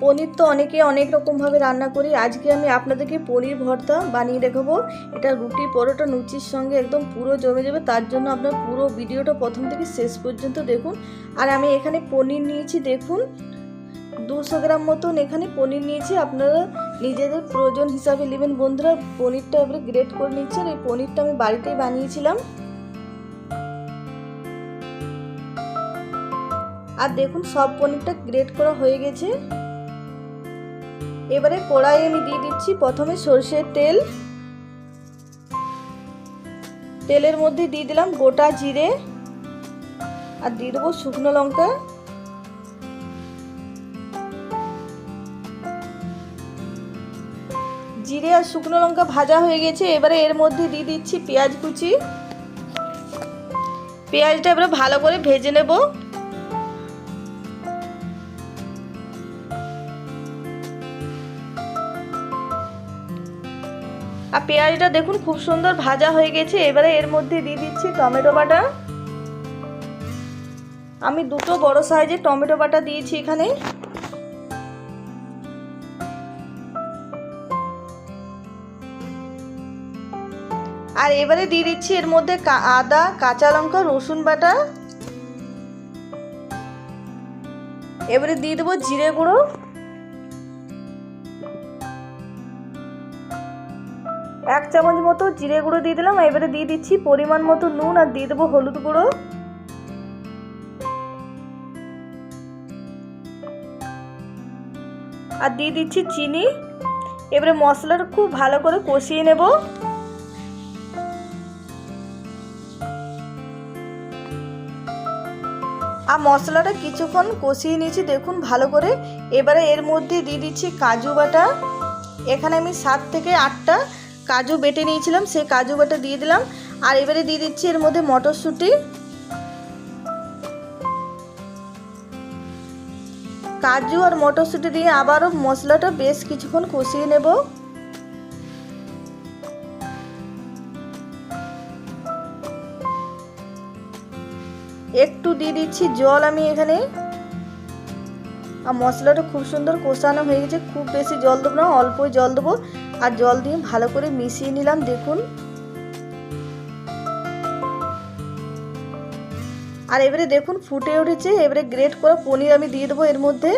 পনির তো অনেকে অনেক রকমভাবে রান্না করি। আজকে আমি আপনাদেরকে পনির ভর্তা বানিয়ে দেখাবো। এটা রুটি পরোটা লুচির সঙ্গে একদম পুরো জমে যাবে। তার জন্য আপনার পুরো ভিডিওটা প্রথম থেকে শেষ পর্যন্ত দেখুন। আর আমি এখানে পনির নিয়েছি, দেখুন। দুশো গ্রাম মতন এখানে পনির নিয়েছি। আপনারা নিজেদের প্রয়োজন হিসাবে নেবেন। বন্ধুরা, পনিরটা এবারে গ্রেট করে নিচ্ছি আর এই পনিরটা আমি বাড়িতেই বানিয়েছিলাম। আর দেখুন, সব পনিরটা গ্রেট করা হয়ে গেছে। এবারে কড়াই আমি দিয়ে দিচ্ছি প্রথমে সর্ষের তেল। তেলের মধ্যে দিয়ে দিলাম গোটা জিরে আর দিয়ে দেবো শুকনো লঙ্কা। জিরে আর শুকনো লঙ্কা ভাজা হয়ে গেছে, এবারে এর মধ্যে দিয়ে দিচ্ছি পেঁয়াজ কুচি। পেঁয়াজটা এবারে ভালো করে ভেজে নেব। আর পেঁয়াজটা দেখুন, খুব সুন্দর ভাজা হয়ে গেছে। এবারে এর মধ্যে দিয়ে দিচ্ছি টমেটো বাটা আমি দুটো বড় সাইজের টমেটো বাটা দিয়েছি এখানে। আর এবারে দিয়ে দিচ্ছি এর মধ্যে আদা, কাঁচা লঙ্কা, রসুন বাটা। এবারে দিয়ে দেবো জিরে গুঁড়ো। এক চামচ মতো জিরে গুঁড়ো দিয়ে দিলাম, এবারে দিয়ে দিচ্ছি পরিমাণ মতো নুন আর দিয়ে দেবো হলুদ গুঁড়ো। আর দিয়ে দিচ্ছি চিনি, এবারে মশলাটা খুব ভালো করে কষিয়ে নেব। আর মশলাটা কিছুক্ষণ কষিয়ে নিয়েছি, দেখুন ভালো করে। এবারে এর মধ্যে দিয়ে দিচ্ছি কাজু বাটা। এখানে আমি সাত থেকে আটটা কাজু বেটে নিয়েছিলাম, সেই কাজু বাটা দিয়ে দিলাম। আর এবারে দিয়ে দিচ্ছি এর মধ্যে মটরশুঁটি। কাজু আর মটরশুঁটি দিয়ে আবারও মশলাটা বেশ কিছুক্ষণ কষিয়ে নেব। একটু দিয়ে দিচ্ছি জল আমি এখানে। আর মশলাটা খুব সুন্দর কষানো হয়ে গেছে। খুব বেশি জল দেবো না, অল্পই জল দেবো। আর জল দিয়ে ভালো করে মিশিয়ে নিলাম, দেখুন। আর এবারে দেখুন, ফুটে উঠেছে। এবারে গ্রেট করা পনির আমি দিয়ে দেবো এর মধ্যে।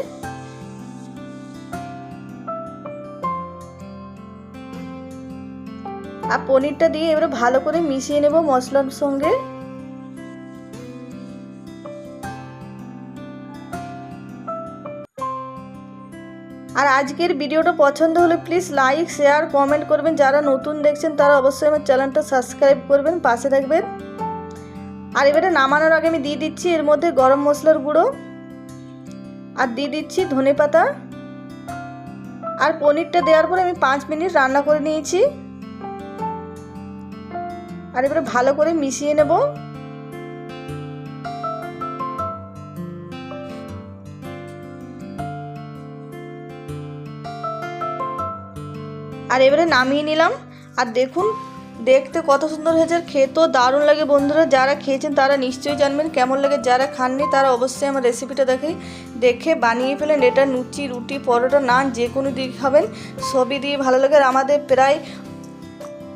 আর পনিরটা দিয়ে এবারে ভালো করে মিশিয়ে নেব মশলার সঙ্গে। আর আজকের ভিডিওটা পছন্দ হলে প্লিজ লাইক শেয়ার কমেন্ট করবেন। যারা নতুন দেখছেন, তারা অবশ্যই আমার চ্যানেলটা সাবস্ক্রাইব করবেন, পাশে থাকবেন। আর এবারে নামানোর আগে আমি দিয়ে দিচ্ছি এর মধ্যে গরম মশলার গুঁড়ো। আর দিয়ে দিচ্ছি ধনে পাতা। আর পনিরটা দেওয়ার পরে আমি পাঁচ মিনিট রান্না করে নিয়েছি। আর এবারে ভালো করে মিশিয়ে নেব। আর এবারে নামিয়ে নিলাম। আর দেখুন, দেখতে কত সুন্দর হয়েছে। আর খেতেও দারুণ লাগে বন্ধুরা। যারা খেয়েছেন তারা নিশ্চয়ই জানবেন কেমন লাগে। যারা খাননি তারা অবশ্যই আমার রেসিপিটা দেখে দেখে বানিয়ে ফেলেন। এটা লুচি, রুটি, পরোটা, নান, যে কোনো দিয়ে খাবেন। সবই দিয়ে ভালো লাগে। আর আমাদের প্রায়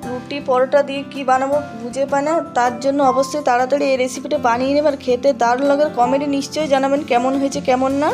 রুটি, পরোটা দিয়ে কি বানাবো বুঝে পায় না। তার জন্য অবশ্যই তাড়াতাড়ি এই রেসিপিটা বানিয়ে নেবেন। আর খেতে দারুণ লাগে। কমেডি নিশ্চয়ই জানাবেন কেমন হয়েছে, কেমন না।